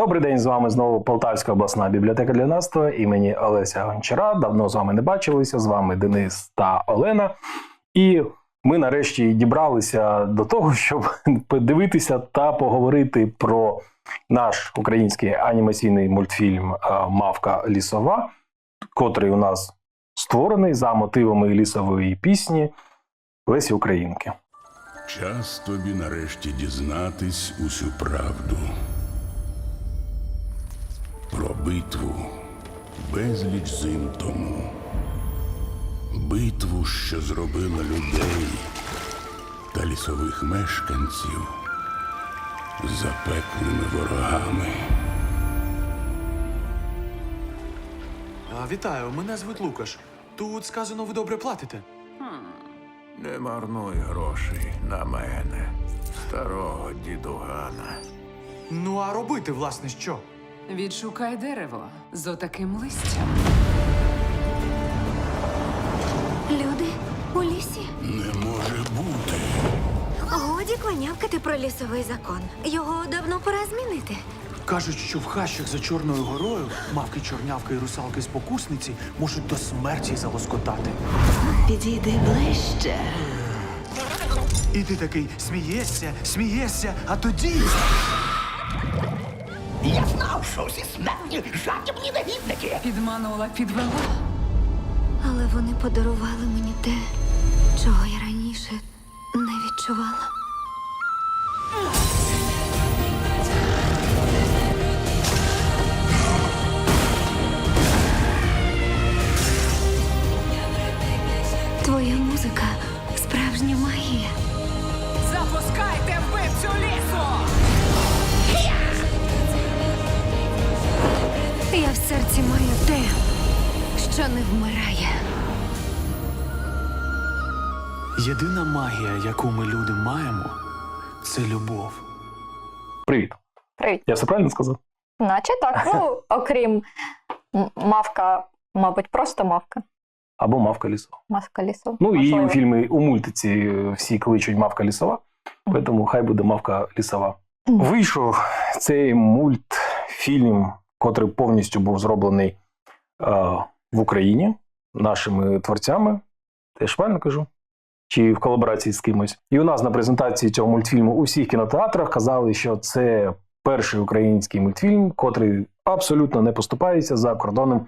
Добрий день з вами знову Полтавська обласна бібліотека для наства імені Олеся Гончара. Давно з вами не бачилися. З вами Денис та Олена. І ми нарешті дібралися до того, щоб подивитися та поговорити про наш український анімаційний мультфільм е, Мавка лісова, котрий у нас створений за мотивами лісової пісні Лесі Українки. Час тобі нарешті дізнатись усю правду. Про битву безліч зим тому. Битву, що зробила людей та лісових мешканців запеклими ворогами. А, вітаю, мене звуть Лукаш. Тут сказано, ви добре платите. Не марнуй грошей на мене, старого дідугана. Ну а робити, власне, що? Відшукай дерево з отаким листям. Люди у лісі. Не може бути. Годі клонявкати про лісовий закон. Його давно пора змінити. Кажуть, що в хащах за Чорною горою мавки, чорнявки і русалки спокусниці можуть до смерті залоскотати. Підійди ближче. І ти такий смієшся, смієшся, а тоді. Я знав, що всі смертні жадібні негідники. Підманула, підвела. Але вони подарували мені те, чого я раніше не відчувала. Яку ми люди маємо, це любов. Привіт! Привіт. Я все правильно сказав? Наче так. Ну, окрім мавка, мабуть, просто мавка. Або мавка лісова. Маска лісу. Ну і у фільмі у мультиці всі кличуть мавка лісова, тому хай буде мавка лісова. Вийшов цей мультфільм, котрий повністю був зроблений е, в Україні нашими творцями. Теж правильно кажу? Чи в колаборації з кимось. І у нас на презентації цього мультфільму у всіх кінотеатрах казали, що це перший український мультфільм, котрий абсолютно не поступається за кордоном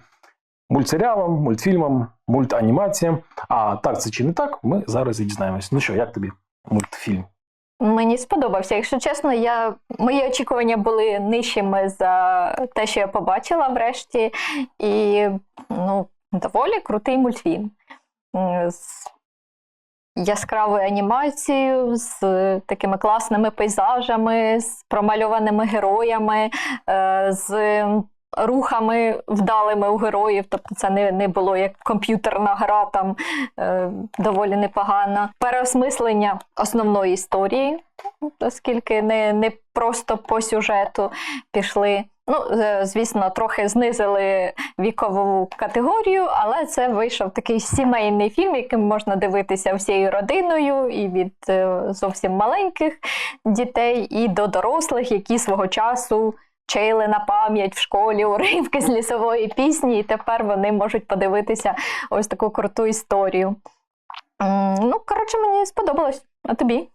мультсеріалам, мультфільмам, мультанімаціям. А так це чи не так, ми зараз і дізнаємось. Ну що, як тобі мультфільм? Мені сподобався. Якщо чесно, я... мої очікування були нижчими за те, що я побачила врешті. І ну, доволі крутий мультфільм. Яскравою анімацією, з такими класними пейзажами, з промальованими героями, е, з рухами вдалими у героїв. Тобто це не, не було як комп'ютерна гра, там е, доволі непогана. Переосмислення основної історії, оскільки не, не просто по сюжету пішли. Ну, е, звісно, трохи знизили вікову категорію, але це вийшов такий сімейний фільм, який можна дивитися всією родиною, і від е, зовсім маленьких дітей, і до дорослих, які свого часу вчили на пам'ять в школі уривки з лісової пісні, і тепер вони можуть подивитися ось таку круту історію. Ну, коротше, мені сподобалось. А тобі?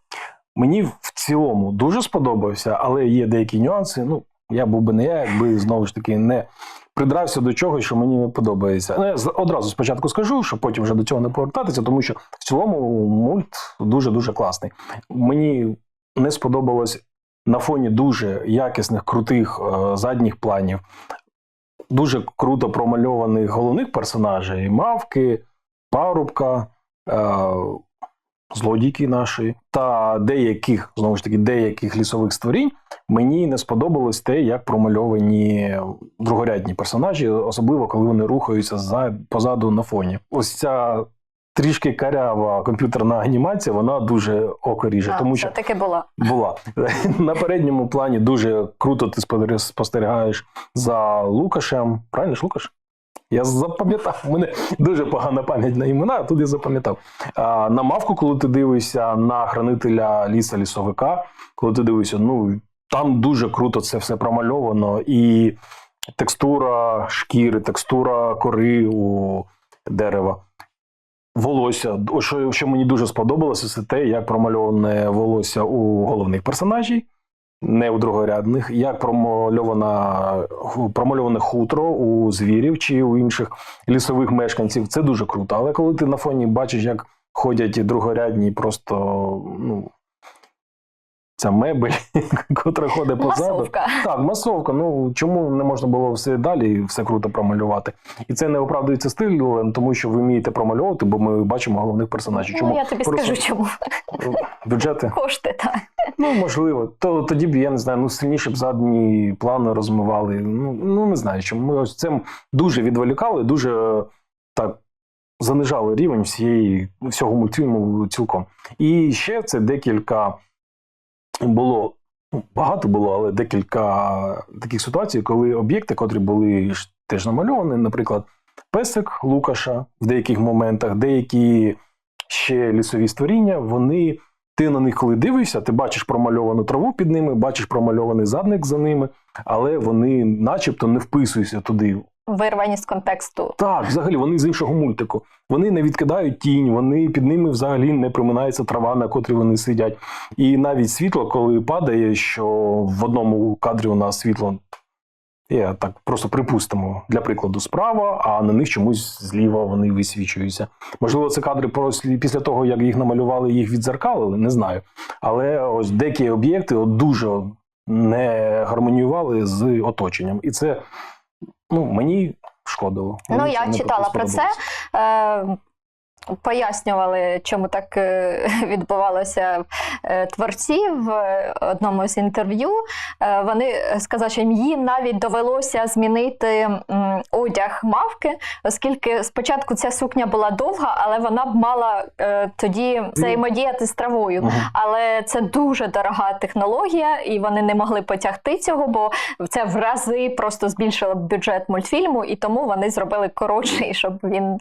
Мені в цілому дуже сподобався, але є деякі нюанси. Ну, я був би не я, якби знову ж таки не придрався до чогось, що мені не подобається. Ну, я одразу спочатку скажу, щоб потім вже до цього не повертатися, тому що в цілому мульт дуже дуже класний. Мені не сподобалось на фоні дуже якісних, крутих е, задніх планів, дуже круто промальованих головних персонажей: мавки, парубка. Злодійки нашої та деяких знову ж таки деяких лісових створінь мені не сподобалось те, як промальовані другорядні персонажі, особливо коли вони рухаються за позаду на фоні. Ось ця трішки карява комп'ютерна анімація, вона дуже око ріже, А, тому що таки була. була на передньому плані дуже круто. Ти спостерігаєш за Лукашем. Правильно ж Лукаш? Я запам'ятав. У мене дуже погана пам'ять на імена, а тут я запам'ятав. На мавку, коли ти дивишся на хранителя ліса лісовика, коли ти дивишся, ну там дуже круто це все промальовано, і текстура шкіри, текстура кори у дерева. Волосся. Що, що мені дуже сподобалося, це те, як промальоване волосся у головних персонажів, не у другорядних, як промальована, промальоване хутро у звірів чи у інших лісових мешканців. Це дуже круто. Але коли ти на фоні бачиш, як ходять другорядні, просто ну, ця мебель, котра ходить позаду. Масовка. Так, масовка. Ну чому не можна було все далі все круто промалювати? І це не оправдується стилем, тому що ви вмієте промальовувати, бо ми бачимо головних персонажів. Чому Ну, я тобі Просто скажу, чому бюджети? кошти так. Ну можливо, то тоді б я не знаю, ну сильніше б задні плани розмивали. Ну, ну не знаю, чому ми ось цим дуже відволікали, дуже так занижали рівень всієї всього мультфільму цілком. І ще це декілька було. Багато було, але декілька таких ситуацій, коли об'єкти, котрі були теж намальовані, наприклад, песик Лукаша в деяких моментах, деякі ще лісові створіння, вони ти на них, коли дивишся, ти бачиш промальовану траву під ними, бачиш промальований задник за ними, але вони начебто не вписуються туди. Вирвані з контексту. Так, взагалі, вони з іншого мультику. Вони не відкидають тінь, вони під ними взагалі не приминається трава, на котрій вони сидять. І навіть світло, коли падає, що в одному кадрі у нас світло. Я так просто припустимо, для прикладу, справа, а на них чомусь зліва вони висвічуються. Можливо, це кадри після, після того, як їх намалювали, їх відзеркалили, не знаю. Але ось деякі об'єкти дуже не гармоніювали з оточенням. І це ну, мені шкодило. Ну, Мені я читала про це. Пояснювали, чому так е, відбувалося е, творці в е, одному з інтерв'ю. Вони сказали, що їм навіть довелося змінити одяг мавки, оскільки спочатку ця сукня була довга, але вона б мала тоді взаємодіяти з травою. Але це дуже дорога технологія, і вони не могли потягти цього, бо це в рази просто збільшило бюджет мультфільму, і тому вони зробили коротший, щоб він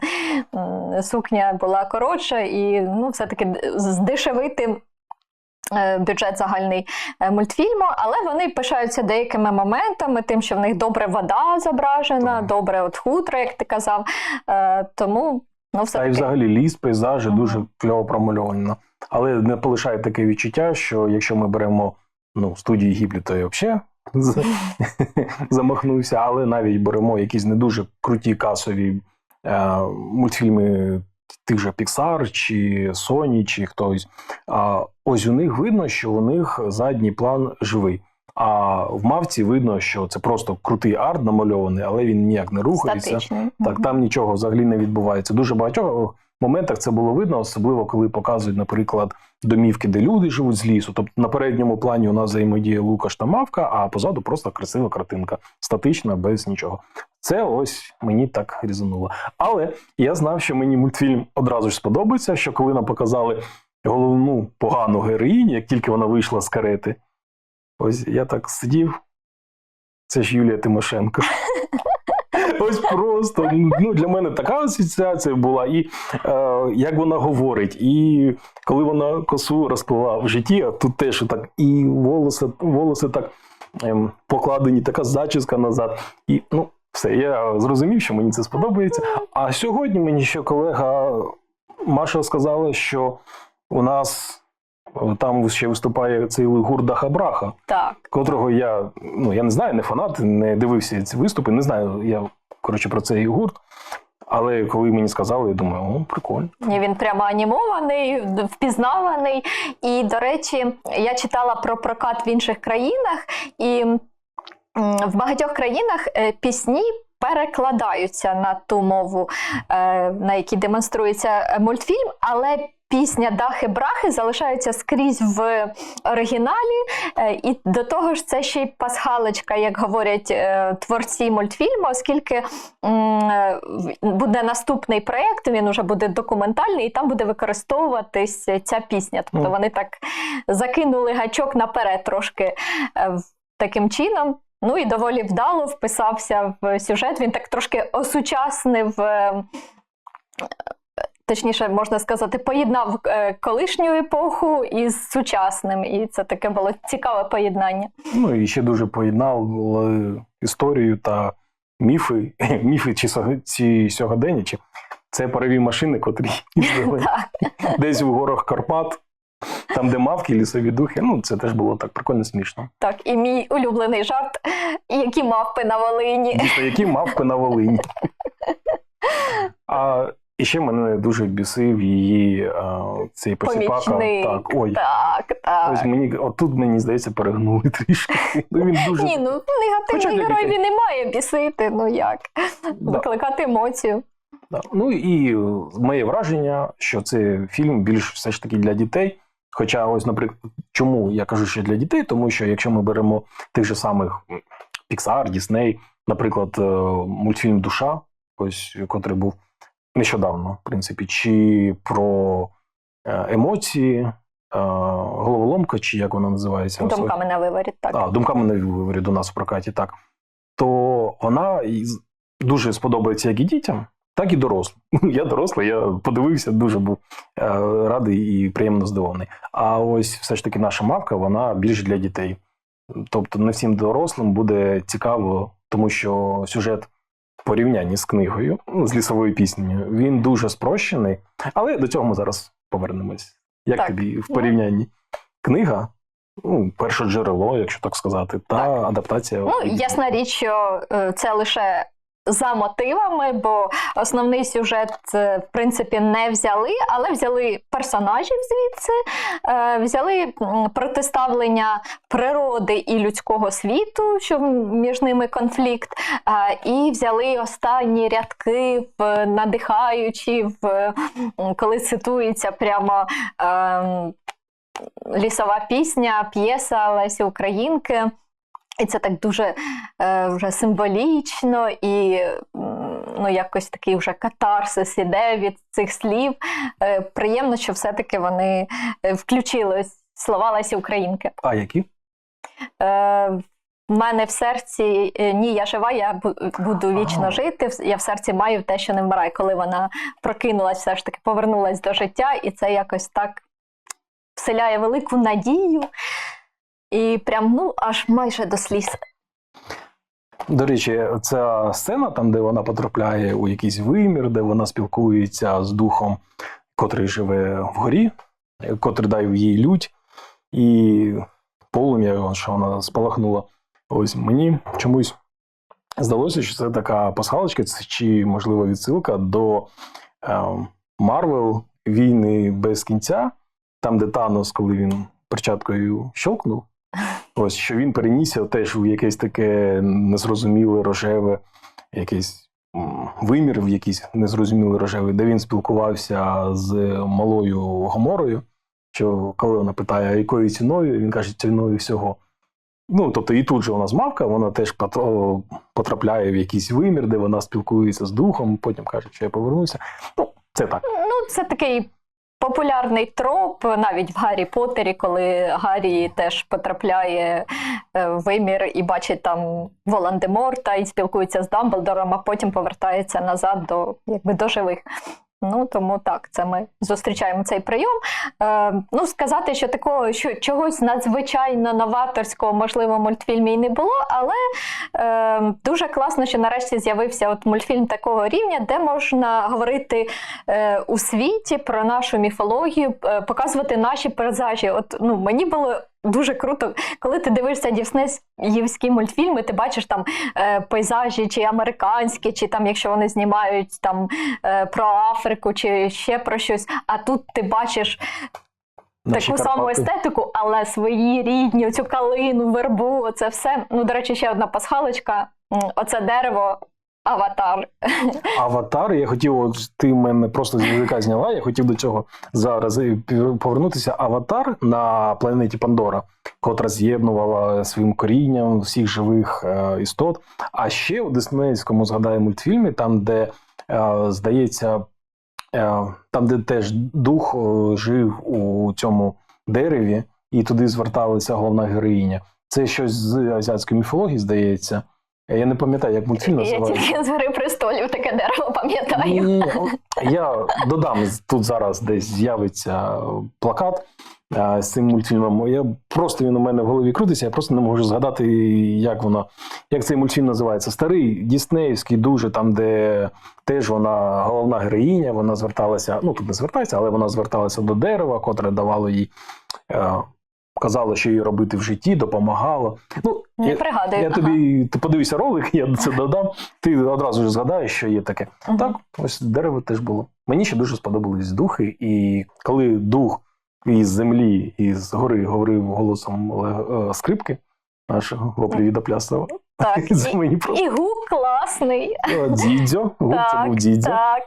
сукня була коротша, і ну, все-таки здешевити. е, Бюджет загальний е, мультфільму, але вони пишаються деякими моментами, тим, що в них добре вода зображена, Так. добре от хутро, як ти казав. Е, Тому ну, все Та й таки взагалі ліс, пейзажі Мгм. дуже кльово промальовано. Але не полишає таке відчуття, що якщо ми беремо ну, студії Гіблі, то я взагалі замахнувся, але навіть беремо якісь не дуже круті касові мультфільми тих же Pixar чи Sony, чи хтось. А ось у них видно, що у них задній план живий. А в мавці видно, що це просто крутий арт намальований, але він ніяк не рухається. статичний. Так, там нічого взагалі не відбувається. Дуже багатьох моментах це було видно, особливо коли показують, наприклад, домівки, де люди живуть з лісу. Тобто на передньому плані у нас взаємодіє Лукаш та Мавка, а позаду просто красива картинка, статична, без нічого. Це ось мені так різануло. Але я знав, що мені мультфільм одразу ж сподобається, що коли нам показали головну погану героїню, як тільки вона вийшла з карети, ось я так сидів. Це ж Юлія Тимошенко. Ось просто ну, для мене така асоціація була. І е, як вона говорить, і коли вона косу розплила в житті, а тут теж так, і волоси, волоси так ем, покладені, така зачіска назад. І ну, все, я зрозумів, що мені це сподобається. А сьогодні мені ще колега Маша сказала, що у нас е, там ще виступає цей гурт Даха-Браха Так. котрого я ну я не знаю, не фанат, не дивився ці виступи, не знаю я коротше про цей гурт. Але коли мені сказали, я думаю, о, прикольно. Він прямо анімований, впізнаваний. І, до речі, я читала про прокат в інших країнах, і в багатьох країнах е, пісні. Перекладаються на ту мову, е, на якій демонструється мультфільм, але пісня Дахи-Брахи залишається скрізь в оригіналі. Е, І до того ж, це ще й пасхалочка, як говорять е, творці мультфільму, оскільки е, буде наступний проєкт, він уже буде документальний, і там буде використовуватись ця пісня. Тобто Ну. вони так закинули гачок наперед трошки таким чином. Ну і доволі вдало вписався в сюжет. Він так трошки осучаснив точніше, можна сказати, поєднав е, колишню епоху із сучасним. І це таке було цікаве поєднання. Ну і ще дуже поєднав історію та міфи, міфи чи, чи сьогодення, чи це парові машини, котрі їздили десь у горах Карпат, там, де мавки, лісові духи. Ну, це теж було так прикольно смішно. Так, і мій улюблений жарт, які мавпи на Волині. Дійсно, які мавпи на Волині. А і ще мене дуже бісив її а, цей посіпака. Помічник. Так, ой. Так, так. Ось мені отут мені здається перегнули трішки. Ну він дуже Ні, ну негативний герой він не має бісити. Ну як? Да. Викликати емоцію. Да. Ну і е, моє враження, що це фільм більш все ж таки для дітей. Хоча, ось, наприклад, чому я кажу, що для дітей, тому що якщо ми беремо тих же самих Pixar, Disney, наприклад, е, мультфільм Душа, ось котрий був нещодавно, в принципі, чи про е, емоції, е, головоломка, чи як вона називається? Думками на виворі, так. а, думками на виворі до нас в прокаті, так. То вона дуже сподобається як і дітям, так і дорослим. Я дорослий, я подивився, дуже був е, радий і приємно здивований. А ось все ж таки наша мавка, вона більш для дітей. Тобто не всім дорослим буде цікаво, тому що сюжет порівнянні з книгою, з лісовою піснею, він дуже спрощений. Але до цього ми зараз повернемось. Як Так. тобі в Ну. порівнянні? Книга, ну, перше джерело, якщо так сказати, та адаптація. Ну, ясна річ, що е, це лише за мотивами, бо основний сюжет, е, в принципі, не взяли, але взяли персонажів звідси, е, взяли протиставлення природи і людського світу, що між ними конфлікт, е, і взяли останні рядки, в, надихаючи, в, коли цитується прямо. Е, Лісова пісня, п'єса Лесі Українки. І це так дуже е, вже символічно і ну, якось такий вже катарсис іде від цих слів. Е, приємно, що все-таки вони е, включили слова Лесі Українки. А які? Е, в мене в серці е, ні, я жива, я буду вічно жити. Я в серці маю те, що не вмирає, коли вона прокинулась, все ж таки повернулась до життя, і це якось так вселяє велику надію. І прям ну аж майже до сліз. До речі, ця сцена, там, де вона потрапляє у якийсь вимір, де вона спілкується з духом, котрий живе вгорі, е, котрий дав їй лють, і полум'я, що вона спалахнула. Ось мені чомусь здалося, що це така пасхалочка, чи, можливо, відсилка до Марвел Війни без кінця, там, де Танос, коли він перчаткою щелкнув. Ось що він перенісся теж в якесь таке незрозуміле рожеве, якийсь вимір, в якийсь незрозумілий рожевий, де він спілкувався з малою Гоморою. Що коли вона питає, якою ціною, він каже, ціною всього. Ну, тобто, і тут же вона змавка, вона теж потрапляє в якийсь вимір, де вона спілкується з духом, потім каже, що я повернуся. Ну, це так. Ну, це такий популярний троп, навіть в Гаррі Поттері, коли Гаррі теж потрапляє е, в вимір і бачить там Волан-де-Морта і спілкується з Дамблдором, а потім повертається назад до, якби, до живих. Ну тому так, це ми зустрічаємо цей прийом. Е, ну, сказати, що такого, що чогось надзвичайно новаторського, можливо, мультфільмі і не було, але е, дуже класно, що нарешті з'явився от мультфільм такого рівня, де можна говорити е, у світі про нашу міфологію, е, показувати наші пейзажі. От ну мені було. Дуже круто, коли ти дивишся діснеївські мультфільми, ти бачиш там е, пейзажі, чи американські, чи там, якщо вони знімають там е, про Африку, чи ще про щось. А тут ти бачиш Наші таку саму естетику, але свої рідні, оцю калину, вербу, це все. Ну, до речі, ще одна пасхалочка. Оце дерево. Аватар. Аватар, я хотів, от ти мене просто з язика зняла, я хотів до цього зараз повернутися. Аватар на планеті Пандора, котра з'єднувала своїм корінням всіх живих е, істот. А ще у Диснеївському згадаю мультфільмі, там, де е, здається, е, там, де теж дух е, жив у цьому дереві, і туди зверталася головна героїня. Це щось з азіатської міфології, здається. Я не пам'ятаю, як мультфільм Я називається. тільки з гри престолів таке дерево пам'ятаю. Ні, я додам тут зараз десь з'явиться плакат а, з цим мультфільмом. Я просто він у мене в голові крутиться, я просто не можу згадати, як воно, як цей мультфільм називається. Старий Діснеївський, дуже там, де теж вона головна героїня, вона зверталася, ну тут не звертається, але вона зверталася до дерева, котре давало їй. Е, Казало, що їй робити в житті, допомагало. Ну, Не пригадую. я ага. тобі ти подивися ролик, я це додам. Ти одразу ж згадаєш, що є таке. Мгм. Так, ось дерево теж було. Мені ще дуже сподобались духи, і коли дух із землі, із гори говорив голосом е, скрипки, нашого Гоплівіда Плясова. Так, і, і гук класний. Дідзьо, гук це був дідзьо. Так.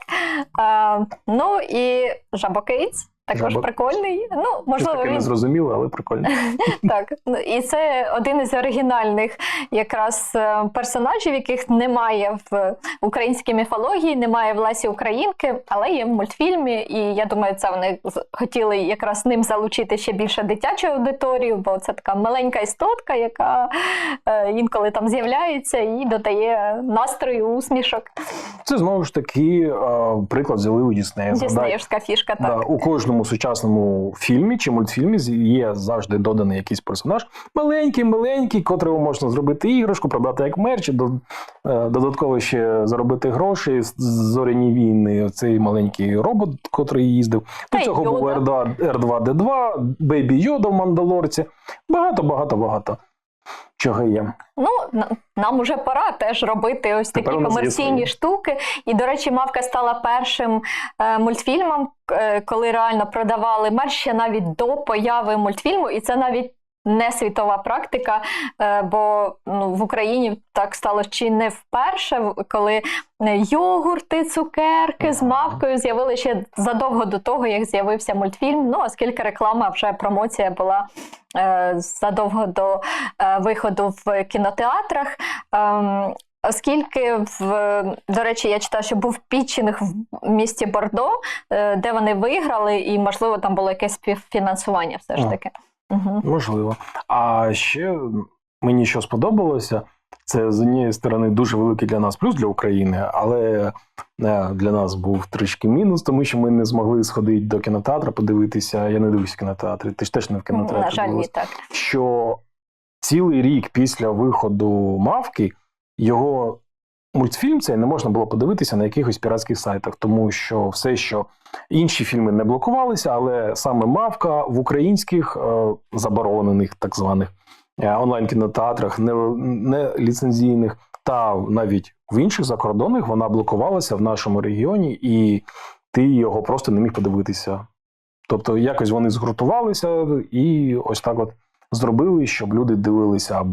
А, ну і жабокиць. Також Жабо- прикольний. Ну, можливо, таке він не зрозуміло, але прикольно. Так, ну, і це один із оригінальних якраз е, персонажів, яких немає в українській міфології, немає в Лесі Українки, але є в мультфільмі. І я думаю, це вони хотіли якраз ним залучити ще більше дитячу аудиторію, бо це така маленька істотка, яка е, інколи там з'являється і додає настрою усмішок. Це знову ж таки е, приклад взяли у Діснея. Діснеївська фішка, так. Да, у кожному сучасному фільмі чи мультфільмі є завжди доданий якийсь персонаж. Маленький, маленький, котрого можна зробити іграшку, продати як мерч, е, додатково ще заробити гроші. З- Зоряні війни, цей маленький робот, котрий їздив. До hey, цього був Йода. R2, R2D2, Бейбі Йода в Мандалорці. Багато, багато, багато. Чого є. Ну, нам уже пора теж робити ось такі Тепер комерційні штуки. І, до речі, Мавка стала першим е, мультфільмом, е, коли реально продавали мерч ще навіть до появи мультфільму, і це навіть. Не світова практика, е, бо ну, в Україні так стало чи не вперше, коли е, йогурти, цукерки з мавкою з'явили ще задовго до того, як з'явився мультфільм. Ну, оскільки реклама вже промоція була е, задовго до виходу в кінотеатрах. Ем, Оскільки в до речі, я читала, що був пітчинг в місті Бордо, де вони виграли, і можливо там було якесь співфінансування, все ж таки. Угу. Можливо. А ще мені що сподобалося, це з однієї сторони дуже великий для нас плюс для України, але е, для нас був трішки мінус, тому що ми не змогли сходити до кінотеатру, подивитися. Я не дивився в кінотеатрі, ти ж теж не в кінотеатрі. На жаль, ні, так. що цілий рік після виходу мавки його мультфільм цей не можна було подивитися на якихось піратських сайтах, тому що все, що інші фільми не блокувалися, але саме мавка в українських е, заборонених так званих е, онлайн-кінотеатрах, не, не та навіть в інших закордонних вона блокувалася в нашому регіоні, і ти його просто не міг подивитися. Тобто, якось вони згуртувалися і ось так от зробили, щоб люди дивилися,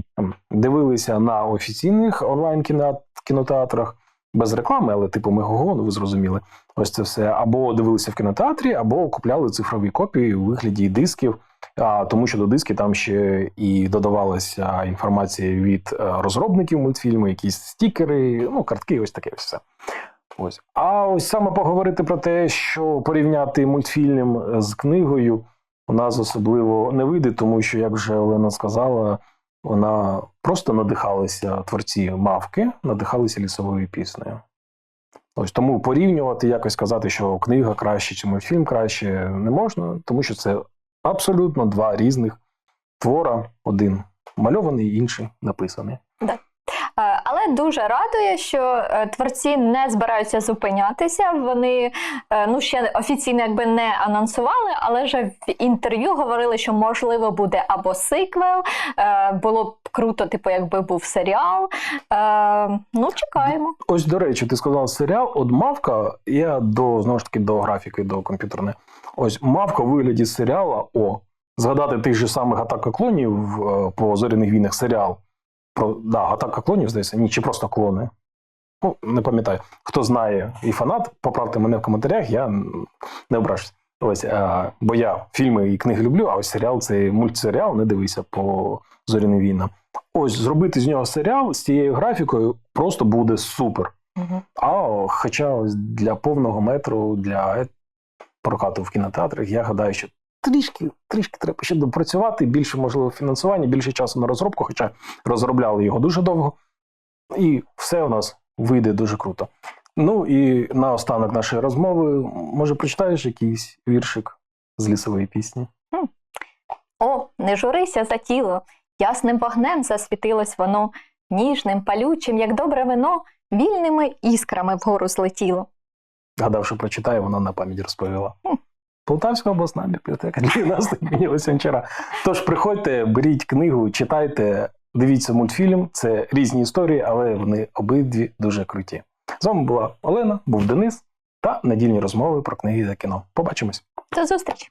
дивилися на офіційних онлайн кінотеатрах без реклами, але типу Мегого, ну ви зрозуміли. Ось це все. Або дивилися в кінотеатрі, або купляли цифрові копії у вигляді дисків. А, тому що до диски там ще і додавалася інформація від е, розробників мультфільму, якісь стікери, ну, картки, ось таке все. Ось. А ось саме поговорити про те, що порівняти мультфільм з книгою, у нас особливо не вийде, тому що, як вже Олена сказала, вона просто надихалася творці мавки, надихалися лісовою піснею. Ось тому порівнювати, якось казати, що книга краще чи мультфільм краще, не можна, тому що це абсолютно два різних твора: один мальований, інший написаний. Е, Але дуже радує, що е, творці не збираються зупинятися. Вони е, ну ще офіційно якби не анонсували, але вже в інтерв'ю говорили, що можливо буде або сиквел. е, Було б круто, типу, якби був серіал. Е, Ну, чекаємо. Ось, до речі, ти сказав серіал. От мавка, я до знову ж таки до графіки, до комп'ютерної. Ось мавка в вигляді серіала. О, згадати тих же самих атака клонів е, по зоряних війнах серіал. Про да, атака клонів, здається, ні, чи просто клони. Ну, не пам'ятаю. Хто знає і фанат, поправте мене в коментарях, я не ображусь. Ось, е, бо я фільми і книги люблю, а ось серіал це мультсеріал, не дивися по зоряним війнам. Ось зробити з нього серіал з цією графікою просто буде супер. Мгм. А хоча ось для повного метру, для прокату в кінотеатрах, я гадаю, що трішки, трішки треба ще допрацювати, більше можливо фінансування, більше часу на розробку, хоча розробляли його дуже довго. І все у нас вийде дуже круто. Ну і наостанок нашої розмови, може, прочитаєш якийсь віршик з лісової пісні? О, не журися за тіло, ясним вогнем засвітилось воно, ніжним, палючим, як добре вино, вільними іскрами вгору злетіло. Гадав, що прочитає, вона на пам'ять розповіла. Полтавська обласна бібліотека 12 імені Лисянчара. Тож приходьте, беріть книгу, читайте, дивіться мультфільм. Це різні історії, але вони обидві дуже круті. З вами була Олена, був Денис та недільні розмови про книги та кіно. Побачимось! До зустрічі!